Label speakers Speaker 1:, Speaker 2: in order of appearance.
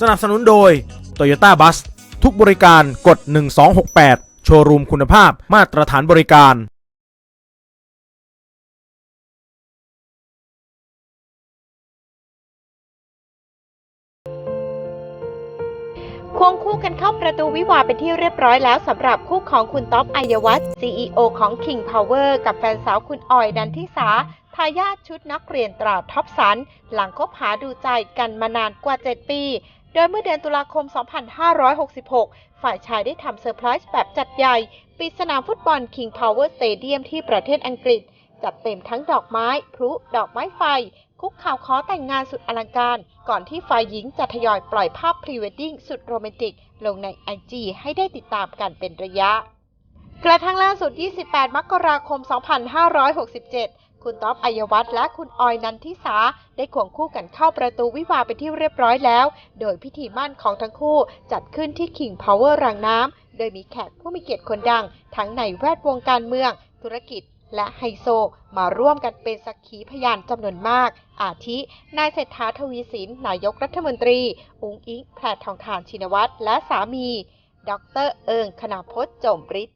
Speaker 1: สนับสนุนโดย Toyota Bus ทุกบริการกด 1268 โชว์รูมคุณภาพมาตรฐานบริการ
Speaker 2: ควงคู่กันเข้าประตูวิวาเป็นที่เรียบร้อยแล้วสำหรับคู่ของคุณต๊อปอัยวัฒน์ CEO ของ King Power กับแฟนสาวคุณออยนันทิสาทายาทชุดนักเรียนตราท็อปสัน หลังคบหาดูใจกันมานานกว่า 7 ปี โดยเมื่อเดือนตุลาคม 2566 ฝ่ายชายได้ทำเซอร์ไพรส์แบบจัดใหญ่ ปิดสนามฟุตบอล King Power Stadium ที่ประเทศอังกฤษ จัดเต็มทั้งดอกไม้ พลุ ดอกไม้ไฟ คุกข่าวขอแต่งงานสุดอลังการ ก่อนที่ฝ่ายหญิงจะทยอยปล่อยภาพพรีเวดดิ้งสุดโรแมนติก ลงในไอจีให้ได้ติดตามกันเป็นระยะ กระทั่งล่าสุด 28 มกราคม 2567 คุณต๊อบอัยวัฒน์และคุณออยนันทิสา ได้ควงคู่กันเข้าประตูวิวาห์เป็นที่เรียบร้อยแล้ว โดยพิธีมั่นของทั้งคู่จัดขึ้นที่ King Power รางน้ำ โดยมีแขกผู้มีเกียรติคนดัง ทั้งในแวดวงการเมือง ธุรกิจและไฮโซ มาร่วมกันเป็นสักขีพยานจำนวนมาก อาทิ นายเศรษฐาทวีสิน นายกรัฐมนตรี อุงอิงแพรทองทานชินวัตรและสามี ดรเอิงคณาพจน์จมฤทธิ